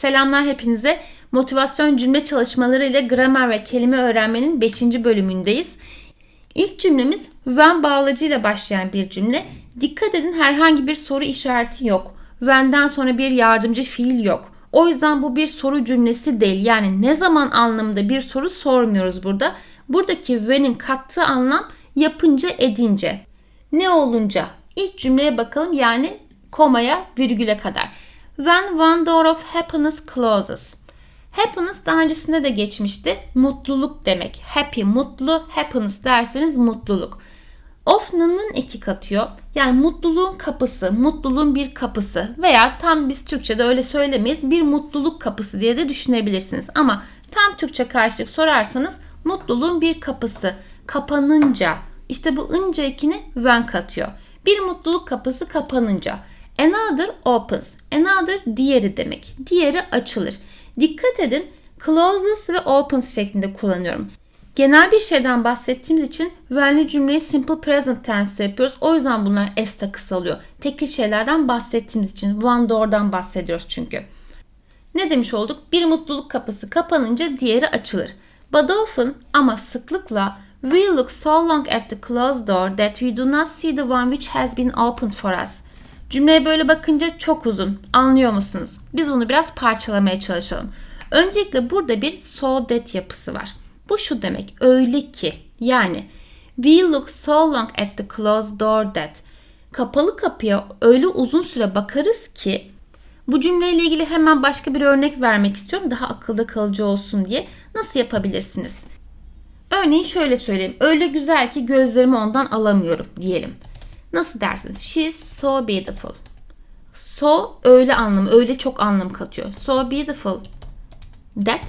Selamlar hepinize. Motivasyon cümle çalışmaları ile gramer ve kelime öğrenmenin 5. bölümündeyiz. İlk cümlemiz when bağlacı ile başlayan bir cümle. Dikkat edin herhangi bir soru işareti yok. When'den sonra bir yardımcı fiil yok. O yüzden bu bir soru cümlesi değil. Yani ne zaman anlamında bir soru sormuyoruz burada. Buradaki when'in kattığı anlam yapınca edince. Ne olunca? İlk cümleye bakalım yani komaya virgüle kadar. When one door of happiness closes. Happiness daha öncesinde de geçmişti. Mutluluk demek. Happy, mutlu, happiness derseniz mutluluk. Of nının eki katıyor. Yani mutluluğun kapısı, mutluluğun bir kapısı veya tam biz Türkçe'de öyle söylemeyiz. Bir mutluluk kapısı diye de düşünebilirsiniz. Ama tam Türkçe karşılık sorarsanız mutluluğun bir kapısı. Kapanınca işte bu ınca ekini when katıyor. Bir mutluluk kapısı kapanınca. Another opens. Another diğeri demek. Diğeri açılır. Dikkat edin closes ve opens şeklinde kullanıyorum. Genel bir şeyden bahsettiğimiz için when'li cümleyi simple present tense yapıyoruz. O yüzden bunlar s'te kısalıyor. Tekil şeylerden bahsettiğimiz için one door'dan bahsediyoruz çünkü. Ne demiş olduk? Bir mutluluk kapısı kapanınca diğeri açılır. But often ama sıklıkla we look so long at the closed door that we do not see the one which has been opened for us. Cümleye böyle bakınca çok uzun. Anlıyor musunuz? Biz onu biraz parçalamaya çalışalım. Öncelikle burada bir so that yapısı var. Bu şu demek. Öyle ki yani we look so long at the closed door that kapalı kapıya öyle uzun süre bakarız ki bu cümleyle ilgili hemen başka bir örnek vermek istiyorum. Daha akılda kalıcı olsun diye. Nasıl yapabilirsiniz? Örneğin şöyle söyleyeyim. Öyle güzel ki gözlerimi ondan alamıyorum diyelim. Nasıl dersiniz? She's so beautiful. So öyle anlam, öyle çok anlam katıyor. So beautiful. That.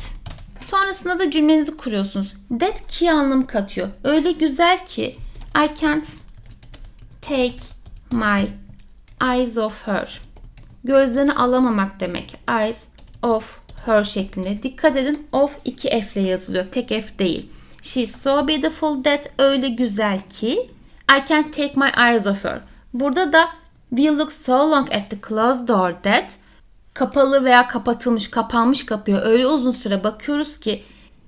Sonrasında da cümlenizi kuruyorsunuz. That ki anlam katıyor. Öyle güzel ki I can't take my eyes off her. Gözlerini alamamak demek. Eyes off her şeklinde. Dikkat edin of iki F ile yazılıyor. Tek F değil. She's so beautiful that öyle güzel ki I can't take my eyes off her. Burada da we look so long at the closed door that kapalı veya kapatılmış, kapanmış kapıya öyle uzun süre bakıyoruz ki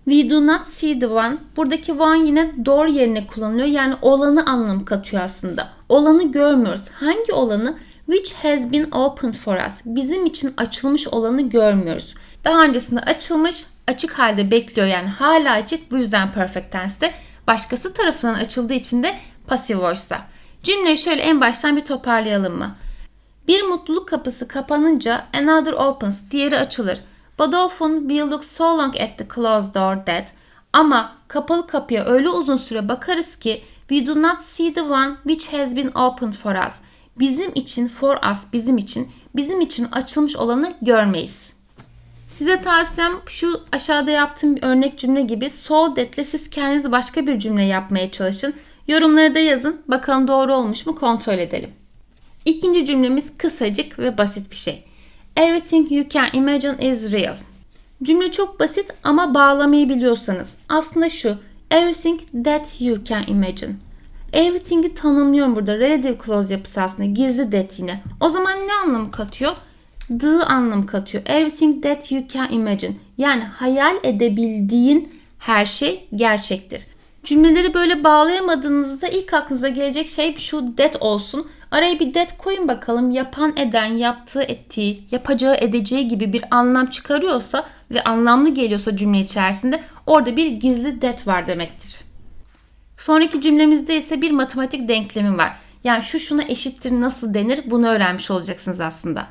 we do not see the one. Buradaki one yine door yerine kullanılıyor. Yani olanı anlam katıyor aslında. Olanı görmüyoruz. Hangi olanı? Which has been opened for us. Bizim için açılmış olanı görmüyoruz. Daha öncesinde açılmış, açık halde bekliyor yani hala açık. Bu yüzden perfect tense'de. Başkası tarafından açıldığı için de passive voice'da. Cümleyi şöyle en baştan bir toparlayalım mı? Bir mutluluk kapısı kapanınca another opens, diğeri açılır. But often we look so long at the closed door that ama kapalı kapıya öyle uzun süre bakarız ki we do not see the one which has been opened for us. Bizim için, for us, bizim için, bizim için açılmış olanı görmeyiz. Size tavsiyem şu aşağıda yaptığım bir örnek cümle gibi so that'le siz kendiniz başka bir cümle yapmaya çalışın. Yorumları da yazın. Bakalım doğru olmuş mu kontrol edelim. İkinci cümlemiz kısacık ve basit bir şey. Everything you can imagine is real. Cümle çok basit ama bağlamayı biliyorsanız aslında şu. Everything that you can imagine. Everything'i tanımlıyorum burada. Relative clause yapısı aslında. Gizli that yine. O zaman ne anlamı katıyor? The anlamı katıyor. Everything that you can imagine. Yani hayal edebildiğin her şey gerçektir. Cümleleri böyle bağlayamadığınızda ilk aklınıza gelecek şey şu that olsun. Araya bir that koyun bakalım. Yapan eden, yaptığı ettiği, yapacağı edeceği gibi bir anlam çıkarıyorsa ve anlamlı geliyorsa cümle içerisinde orada bir gizli that var demektir. Sonraki cümlemizde ise bir matematik denklemi var. Yani şu şuna eşittir nasıl denir bunu öğrenmiş olacaksınız aslında.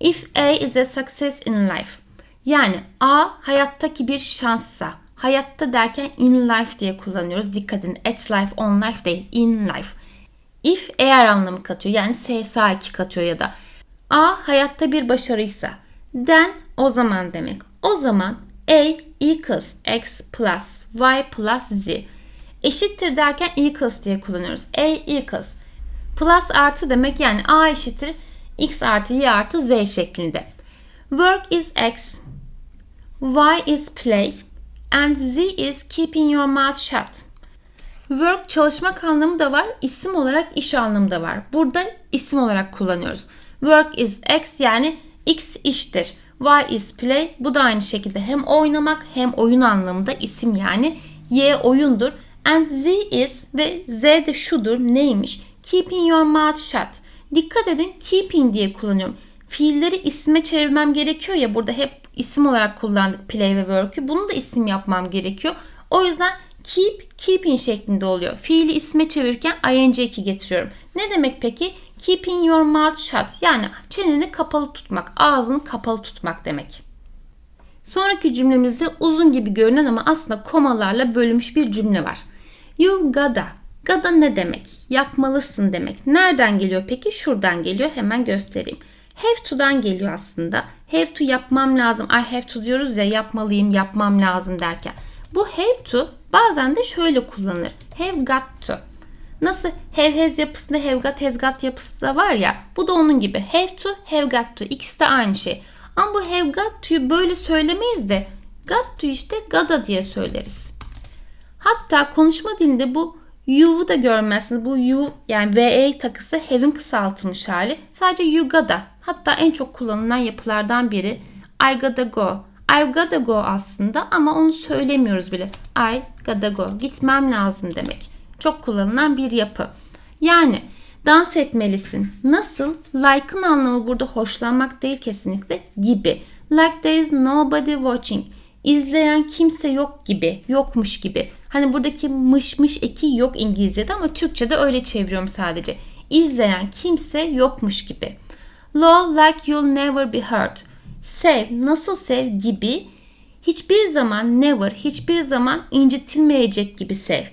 If A is a success in life. Yani A hayattaki bir şanssa. Hayatta derken in life diye kullanıyoruz. Dikkat edin at life on life değil in life. If eğer anlamı katıyor yani SSA2 katıyor ya da A hayatta bir başarıysa then o zaman demek. O zaman A equals x plus y plus z eşittir derken equals diye kullanıyoruz. A equals plus artı demek yani A eşittir x artı y artı z şeklinde. Work is x, y is play and z is keeping your mouth shut. Work çalışmak anlamı da var, isim olarak iş anlamı da var. Burada isim olarak kullanıyoruz. Work is x yani x iştir. Y is play. Bu da aynı şekilde hem oynamak hem oyun anlamında isim yani. Y oyundur. And Z is ve Z de şudur neymiş? Keeping your mouth shut. Dikkat edin keeping diye kullanıyorum. Fiilleri isme çevirmem gerekiyor ya burada hep isim olarak kullandık play ve work'ü. Bunu da isim yapmam gerekiyor. O yüzden keep, keeping şeklinde oluyor. Fiili isme çevirirken ing eki getiriyorum. Ne demek peki? Keeping your mouth shut. Yani çeneni kapalı tutmak, ağzını kapalı tutmak demek. Sonraki cümlemizde uzun gibi görünen ama aslında komalarla bölünmüş bir cümle var. You gotta. Gotta ne demek? Yapmalısın demek. Nereden geliyor peki? Şuradan geliyor. Hemen göstereyim. Have to'dan geliyor aslında. Have to yapmam lazım. I have to diyoruz ya yapmalıyım, yapmam lazım derken. Bu have to bazen de şöyle kullanılır. Have got to. Nasıl have has yapısında have got has got yapısı da var ya. Bu da onun gibi. Have to, have got to. İkisi de aynı şey. Ama bu have got to'yu böyle söylemeyiz de got to işte gotta diye söyleriz. Hatta konuşma dilinde bu you'u da görmezsiniz. Bu you yani VE takısı have'in kısaltılmış hali. Sadece you gotta. Hatta en çok kullanılan yapılardan biri I gotta go. I gotta go aslında ama onu söylemiyoruz bile. I gotta go. Gitmem lazım demek. Çok kullanılan bir yapı. Yani dans etmelisin. Nasıl? Like'ın anlamı burada hoşlanmak değil kesinlikle gibi. Like there is nobody watching. İzleyen kimse yok gibi, yokmuş gibi. Hani buradaki mış mış eki yok İngilizce'de ama Türkçe'de öyle çeviriyorum sadece. İzleyen kimse yokmuş gibi. Love like you'll never be hurt. Sev, nasıl sev gibi hiçbir zaman never, hiçbir zaman incitilmeyecek gibi sev.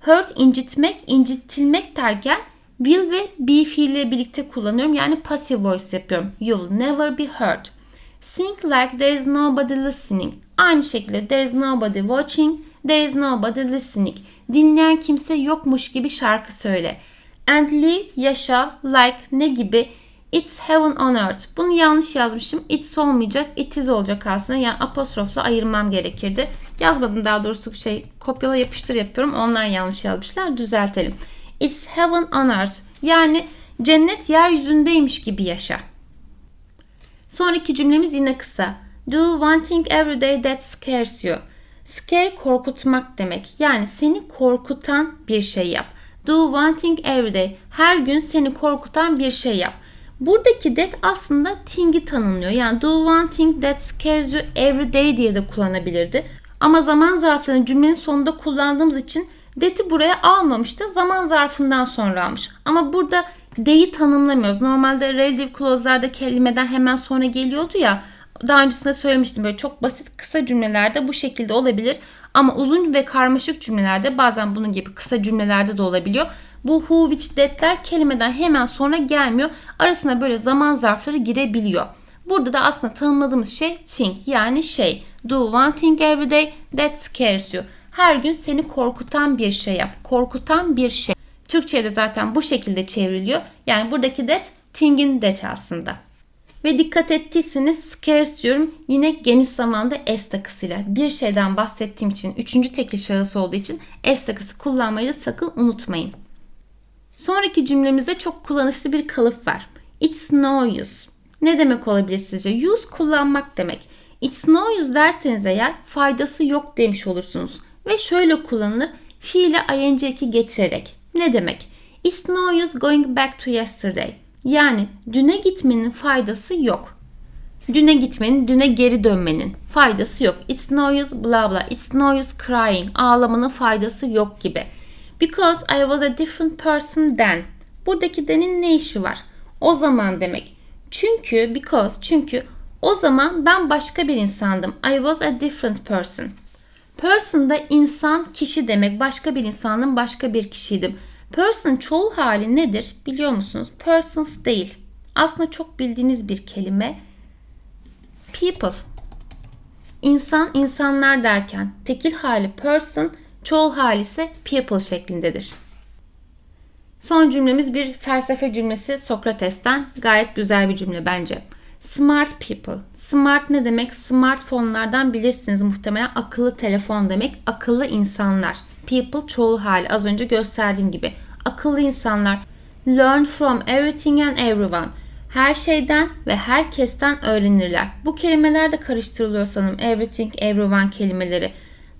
Hurt incitmek, incitilmek derken will ve be fiille birlikte kullanıyorum. Yani passive voice yapıyorum. You will never be hurt. Think like there is nobody listening. Aynı şekilde there is nobody watching, there is nobody listening. Dinleyen kimse yokmuş gibi şarkı söyle. And live, yaşa, like ne gibi It's heaven on earth. Bunu yanlış yazmışım. It's olmayacak. It is olacak aslında. Yani apostrofla ayırmam gerekirdi. Yazmadım daha doğrusu şey kopyala yapıştır yapıyorum. Onlar yanlış yazmışlar. Düzeltelim. It's heaven on earth. Yani cennet yeryüzündeymiş gibi yaşa. Sonraki cümlemiz yine kısa. Do one thing every day that scares you. Scare korkutmak demek. Yani seni korkutan bir şey yap. Do one thing every day. Her gün seni korkutan bir şey yap. Buradaki that aslında thing'i tanımlıyor. Yani do one thing that scares you every day diye de kullanabilirdi. Ama zaman zarflarını cümlenin sonunda kullandığımız için that'i buraya almamıştı. Zaman zarfından sonra almış. Ama burada day'i tanımlamıyoruz. Normalde relative clause'larda kelimeden hemen sonra geliyordu ya. Daha öncesinde söylemiştim böyle çok basit kısa cümlelerde bu şekilde olabilir. Ama uzun ve karmaşık cümlelerde bazen bunun gibi kısa cümlelerde de olabiliyor. Bu who, which, that'ler kelimeden hemen sonra gelmiyor. Arasına böyle zaman zarfları girebiliyor. Burada da aslında tanımladığımız şey thing yani şey. Do one thing every day that scares you. Her gün seni korkutan bir şey yap. Korkutan bir şey. Türkçe'de zaten bu şekilde çevriliyor. Yani buradaki that thing'in that aslında. Ve dikkat ettiyseniz scarce diyorum yine geniş zamanda s takısıyla. Bir şeyden bahsettiğim için üçüncü tekli şahıs olduğu için s takısı kullanmayı da sakın unutmayın. Sonraki cümlemizde çok kullanışlı bir kalıp var. It's no use. Ne demek olabilir sizce? Use kullanmak demek. It's no use derseniz eğer faydası yok demiş olursunuz. Ve şöyle kullanılır. Fiile ing eki getirerek. Ne demek? It's no use going back to yesterday. Yani düne gitmenin faydası yok. Düne gitmenin, düne geri dönmenin faydası yok. It's no use bla bla. It's no use crying. Ağlamanın faydası yok gibi. Because I was a different person then. Buradaki then'in ne işi var? O zaman demek. Çünkü, because, çünkü o zaman ben başka bir insandım. I was a different person. Person da insan, kişi demek. Başka bir insanın başka bir kişiydim. Person çoğul hali nedir biliyor musunuz? Persons değil. Aslında çok bildiğiniz bir kelime. People. İnsan, insanlar derken tekil hali person, çoğul hali ise people şeklindedir. Son cümlemiz bir felsefe cümlesi Sokrates'ten. Gayet güzel bir cümle bence. Smart people. Smart ne demek? Smartphone'lardan bilirsiniz muhtemelen akıllı telefon demek. Akıllı insanlar. People çoğul hali az önce gösterdiğim gibi. Akıllı insanlar. Learn from everything and everyone. Her şeyden ve herkesten öğrenirler. Bu kelimeler de karıştırılıyor sanırım. Everything, everyone kelimeleri.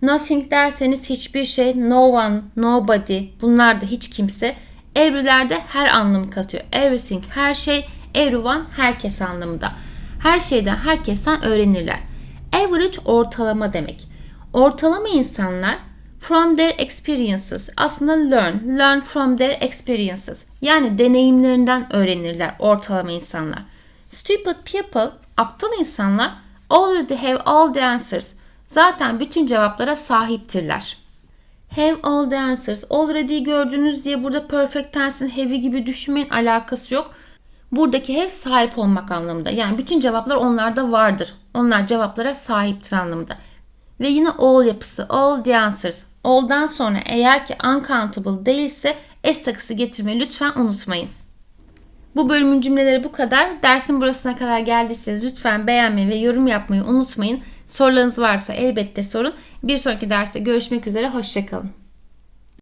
Nothing derseniz hiçbir şey, no one, nobody bunlar da hiç kimse. Everylerde her anlamı katıyor. Everything her şey, everyone herkes anlamında. Her şeyden herkesten öğrenirler. Average ortalama demek. Ortalama insanlar from their experiences aslında learn, learn from their experiences. Yani deneyimlerinden öğrenirler ortalama insanlar. Stupid people, aptal insanlar already have all the answers. Zaten bütün cevaplara sahiptirler. Have all the answers. Already gördüğünüz diye burada perfect tense'in have'i gibi düşünmeyin alakası yok. Buradaki have sahip olmak anlamında. Yani bütün cevaplar onlarda vardır. Onlar cevaplara sahiptir anlamında. Ve yine all yapısı. All the answers. All'dan sonra eğer ki uncountable değilse s takısı getirmeyi lütfen unutmayın. Bu bölümün cümleleri bu kadar. Dersin burasına kadar geldiyseniz lütfen beğenmeyi ve yorum yapmayı unutmayın. Sorularınız varsa elbette sorun. Bir sonraki derste görüşmek üzere. Hoşçakalın.